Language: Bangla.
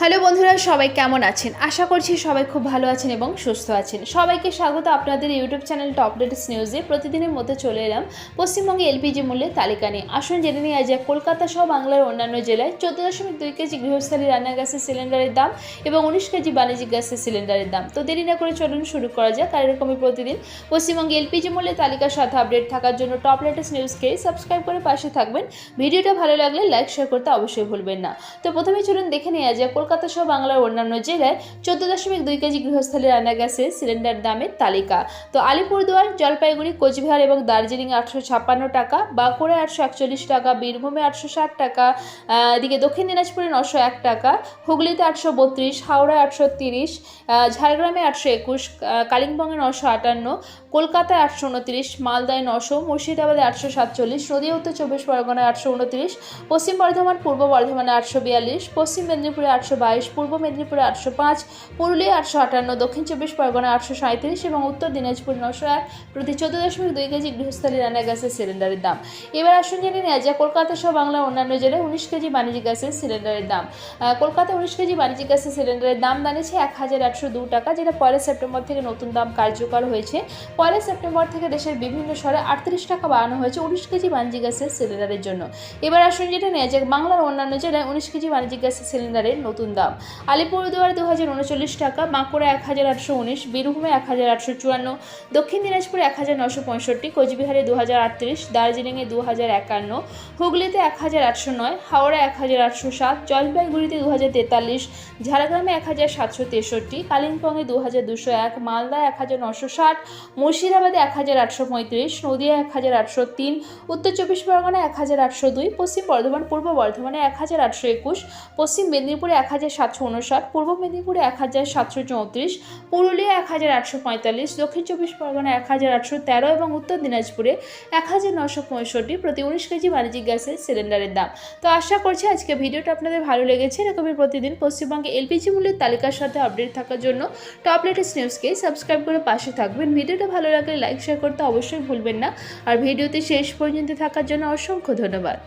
হ্যালো বন্ধুরা, সবাই কেমন আছেন? আশা করছি সবাই খুব ভালো আছেন এবং সুস্থ আছেন। সবাইকে স্বাগত আপনাদের ইউটিউব চ্যানেল টপ লেটেস্ট নিউজে। প্রতিদিনের মধ্যে চলে এলাম পশ্চিমবঙ্গে এলপিজি মূল্যের তালিকা নিয়ে। আসুন জেনে নিয়ে আজ কলকাতা সহ বাংলার অন্যান্য জেলায় চোদ্দ দশমিক দুই কেজি গৃহস্থালী রান্না গ্যাসের সিলিন্ডারের দাম এবং উনিশ কেজি বাণিজ্যিক গ্যাসের সিলিন্ডারের দাম। তো দেরি না করে চলুন শুরু করা যাক। আর এরকমই প্রতিদিন পশ্চিমবঙ্গে এলপিজি মূল্যের তালিকার সাথে আপডেট থাকার জন্য টপ লেটেস্ট নিউজকে সাবস্ক্রাইব করে পাশে থাকবেন। ভিডিওটা ভালো লাগলে লাইক, শেয়ার করতে অবশ্যই ভুলবেন না। তো প্রথমে চলুন দেখে নেওয়া যাক কলকাতা সহ বাংলার অন্যান্য জেলায় চোদ্দ দশমিক দুই কেজি গৃহস্থলী রান্না গ্যাসের সিলিন্ডার দামের তালিকা। তো আলিপুরদুয়ার, জলপাইগুড়ি, কোচবিহার এবং দার্জিলিং আটশো ছাপ্পান্ন টাকা, বাঁকুড়া আটশো একচল্লিশ টাকা, বীরভূমে আটশো ষাট টাকা এদিকে দক্ষিণ দিনাজপুরে নশো এক টাকা, হুগলিতে আটশো বত্রিশ হাওড়ায় আটশো তিরিশ ঝাড়গ্রামে আটশো একুশ কালিম্পংয়ে নশো আটান্ন, কলকাতায় আটশো উনত্রিশ, মালদায় নশো, মুর্শিদাবাদে আটশো সাতচল্লিশ, নদীয়া, উত্তর চব্বিশ পরগনায় আটশো উনত্রিশ, পশ্চিম বর্ধমান, পূর্ব বর্ধমানে আটশো বিয়াল্লিশ, পশ্চিম মেদিনীপুরে আটশো বাইশ, পূর্ব মেদিনীপুরে আটশো পাঁচ, পুরুলিয়া আটশো আটান্ন, দক্ষিণ চব্বিশ পরগনা আটশো সাঁত্রিশ এবং উত্তর দিনাজপুর নশো এক প্রতি চোদ্দ দশমিক দুই কেজি গৃহস্থলী রান্না গ্যাসের সিলিন্ডারের দাম। এবার আসুন জেনে নেওয়া যায় কলকাতা সহ বাংলার অন্যান্য জেলায় উনিশ কেজি বাণিজ্যিক গ্যাসের সিলিন্ডারের দাম। কলকাতা উনিশ কেজি বাণিজ্যিক গ্যাসের সিলিন্ডারের দাম দাঁড়িয়েছে এক হাজার একশো দু টাকা, যেটা পয়লা সেপ্টেম্বর থেকে নতুন দাম কার্যকর হয়েছে। পয়লা সেপ্টেম্বর থেকে দেশের বিভিন্ন শহরে আটত্রিশ টাকা বাড়ানো হয়েছে উনিশ কেজি বাণিজ্যিক গ্যাসের সিলিন্ডারের জন্য। এবার আসুন যেটা নেওয়া যাক, বাংলার অন্যান্য জেলায় উনিশ কেজি বাণিজ্যিক গ্যাসের সিলিন্ডারের নতুন দাম। আলিপুরদুয়ার দু হাজার উনচল্লিশ টাকা, বাঁকুড়া এক হাজার আটশো উনিশ, বীরভূমে এক হাজার আটশো চুয়ান্ন, দক্ষিণ দিনাজপুরে এক হাজার নশো পঁয়ষট্টি, কোচবিহারে দু হাজার আটত্রিশ, দার্জিলিংয়ে দু হাজার একান্ন, হুগলিতে এক হাজার আটশো নয় হাওড়া এক হাজার আটশো সাত, জলপাইগুড়িতে দু হাজার তেতাল্লিশ, ঝাড়গ্রামে এক হাজার সাতশো তেষট্টি, কালিম্পংয়ে দু হাজার দুশো এক মালদা এক হাজার নশো ষাট, মুর্শিদাবাদে এক হাজার আটশো পঁয়ত্রিশ নদিয়া এক হাজার আটশো তিন, উত্তর চব্বিশ পরগনা এক হাজার আটশো দুই, পশ্চিম বর্ধমান, পূর্ব বর্ধমানে এক হাজার আটশো একুশ, পশ্চিম মেদিনীপুরে এক হাজার সাতশো উনষাট, পূর্ব মেদিনীপুরে এক হাজার সাতশো চৌত্রিশ, পুরুলিয়া এক হাজার আটশো পঁয়তাল্লিশ, দক্ষিণ চব্বিশ পরগনা এক হাজার আটশো তেরো এবং উত্তর দিনাজপুরে এক হাজার নশো পঁয়ষট্টি প্রতি উনিশ কেজি বাণিজ্যিক গ্যাসের সিলিন্ডারের দাম। তো আশা করছি আজকে ভিডিওটা আপনাদের ভালো লেগেছে। এরকমই প্রতিদিন পশ্চিমবঙ্গে এলপিজি মূল্যের তালিকার সাথে আপডেট থাকার জন্য টপ লেটেস্ট নিউজকে সাবস্ক্রাইব করে পাশে থাকবেন। ভিডিওটা ভালো লাগলে লাইক, শেয়ার করতে অবশ্যই ভুলবেন না। আর ভিডিওতে শেষ পর্যন্ত থাকার জন্য অসংখ্য ধন্যবাদ।